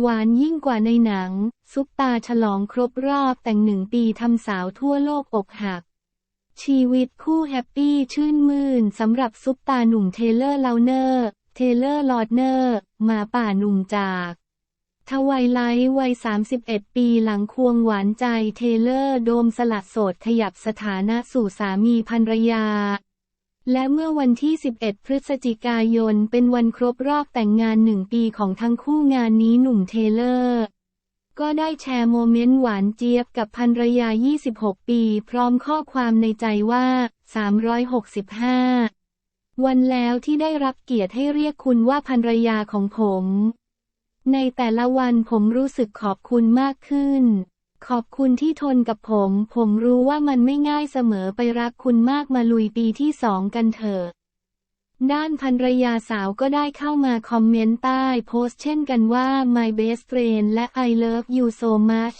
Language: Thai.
หวานยิ่งกว่าในหนัง ซุปตาฉลองครบรอบแต่งหนึ่งปีทำสาวทั่วโลกอกหัก ชีวิตคู่แฮปปี้ชื่นมื่นสำหรับซุปตาหนุ่มเทเลอร์ลาวเนอร์ เทเลอร์ลอดเนอร์หมาป่าหนุ่มจากทวายไลท์วัย 31 ปีหลังควงหวานใจเทเลอร์โดมสลัดโสดขยับสถานะสู่สามีภรรยา และเมื่อวันที่ 11 พฤศจิกายน เป็นวันครบรอบแต่งงานหนึ่งปีของทั้งคู่งานนี้หนุ่มเทเลอร์ ก็ได้แชร์โมเมนต์หวานเจี๊ยบกับภรรยา 26 ปี พร้อมข้อความในใจว่า 365 วันแล้วที่ได้รับเกียรติให้เรียกคุณว่าภรรยาของผม ในแต่ละวันผมรู้สึกขอบคุณมากขึ้น ขอบคุณที่ทนกับผม ผมรู้ว่ามันไม่ง่ายเสมอไปรักคุณมากมาลุยปีที่สองกันเถอะ ด้านภรรยาสาวก็ได้เข้ามาคอมเมนต์ใต้โพสต์เช่นกันว่า my best friend และ I love you so much